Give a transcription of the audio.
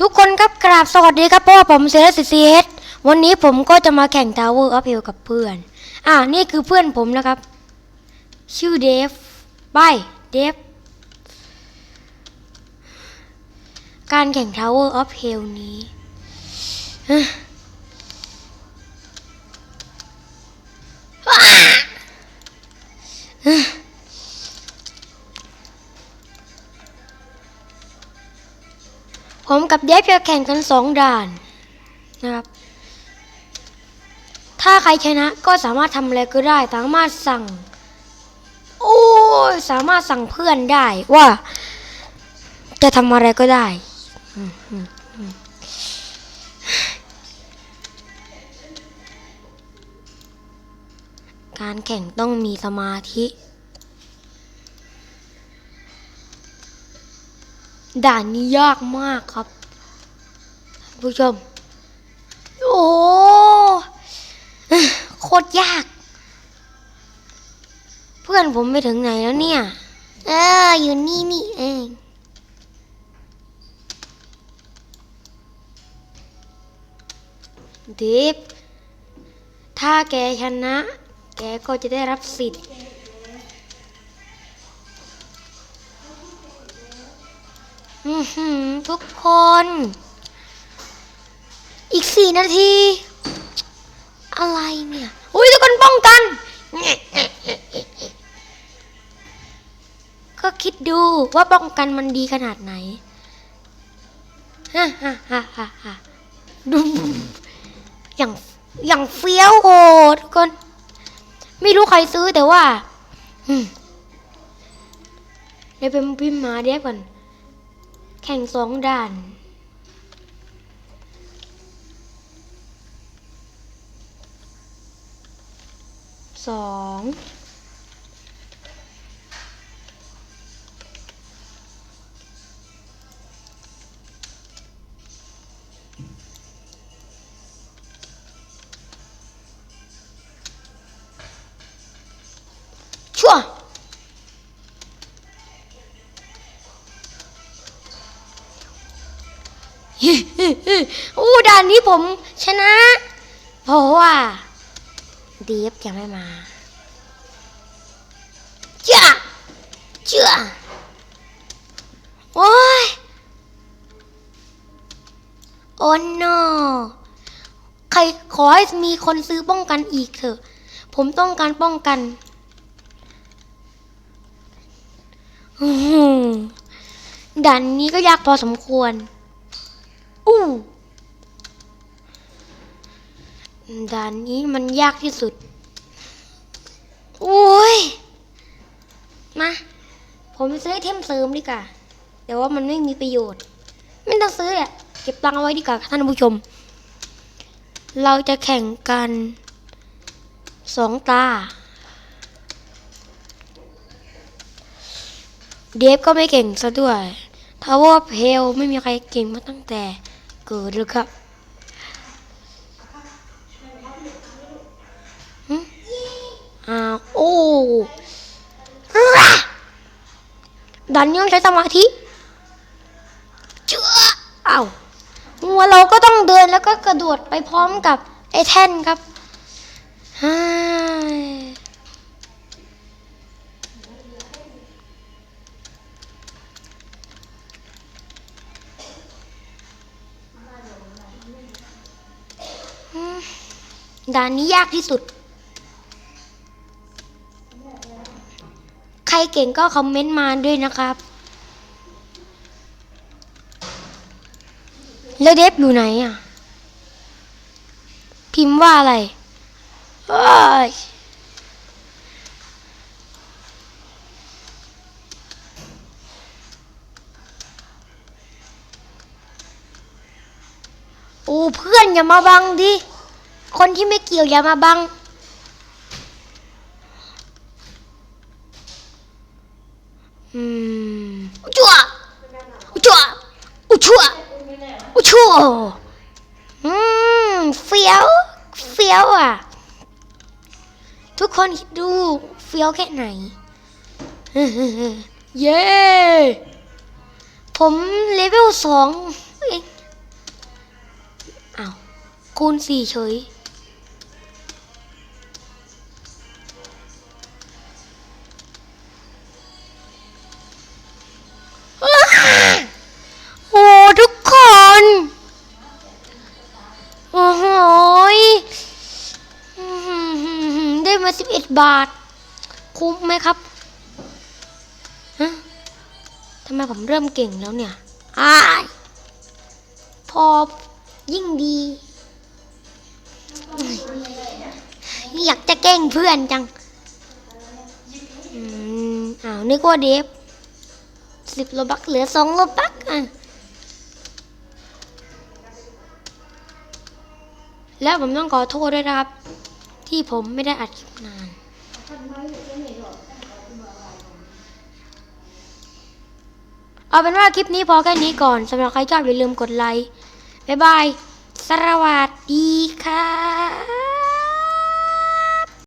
ทุกคนครับกราบสวัสดีครับพ่อผมเซเลสซีเฮดวันนี้ผมก็จะมาแข่ง Tower of Hell กับเพื่อน อ่านี่คือเพื่อนผมนะครับ ชื่อเดฟบายเดฟ การแข่ง Tower of Hell นี้ ผมกับเดฟจะแข่งกันสองด่านนะครับ ถ้าใครชนะก็สามารถทำอะไรก็ได้ สามารถสั่ง โอ้ยสามารถสั่งเพื่อนได้ว่า จะทำอะไรก็ได้การแข่งต้องมีสมาธิ ด่านนี้ยากมากครับผู้ชม โอ้โคตรยาก เพื่อนผมไปถึงไหนแล้วเนี่ย เออ อยู่นี่นี่เองดิฟถ้าแกชนะ แกก็จะได้รับสิทธิ์ ทุกคน อีกสี่นาที อะไรเนี่ย อุ้ยทุกคนป้องกัน ก็คิดดูว่าป้องกันมันดีขนาดไหนฮ่าฮ่าฮ่าฮ่าฮ่าดูอย่างอย่างเฟี้ยวโหดทุกคน ไม่รู้ใครซื้อแต่ว่าเดี๋ยวเป็นพิมพ์มาเดี๋ยวก่อน แข่งสองด่าน สอง อู้ด่านนี้ผมชนะ เพราะว่าเดฟยังไม่มาเจ้าเจ้าโอ้ยโอ้ no ใครขอให้มีคนซื้อป้องกันอีกเถอะ ผมต้องการป้องกันด่านนี้ก็ยากพอสมควร อู้ด่านนี้มันยากที่สุด โอ้ย มา ผมซื้อไอเทมเสริมดีกว่าแต่ว่ามันไม่มีประโยชน์ ไม่ต้องซื้ออะ เก็บตังเอาไว้ดีกว่าท่านผู้ชม เราจะแข่งกันสองตา เดฟก็ไม่เก่งซะด้วยทาวเวอร์เพลไม่มีใครเก่งมาตั้งแต่ เกิดเลยครับอ้าวโอ้ดันยังใช้สมาธิเจ้าอ้าวงัวเราก็ต้องเดินแล้วก็กระโดดไปพร้อมกับไอ้แท่นครับฮ่า ด่านนี้ยากที่สุด ใครเก่งก็คอมเมนต์มาด้วยนะครับ แล้วเดฟอยู่ไหนอะ พิมพ์ว่าอะไรเอ้ยโอ้เพื่อนอย่ามาบังดิ คนที่ไม่เกี่ยวอย่ามาบัง อืมจั่วจั่วอุชัวอุชัวอืมเฟี้ยวเฟี้ยวอะ ทุกคนคิดดูเฟี้ยวแค่ไหน เย้ ผมเลเวลสองเองคูณสี่เฉย มาสิบเอ็ดบาท คุ้มไหมครับฮะทำไมผมเริ่มเก่งแล้วเนี่ยอ้ายพอยิ่งดี อยากจะแกล้งเพื่อนจังอืมอ้าวนึกว่าเดฟสิบโลบักเหลือสองโลบักอะแล้วผมต้องขอโทษด้วยนะครับ ที่ผมไม่ได้อัดคลิปนาน เอาเป็นว่าคลิปนี้พอแค่นี้ก่อนสำหรับใครชอบอย่าลืมกดไลค์ บ๊ายบาย สวัสดีค่ะ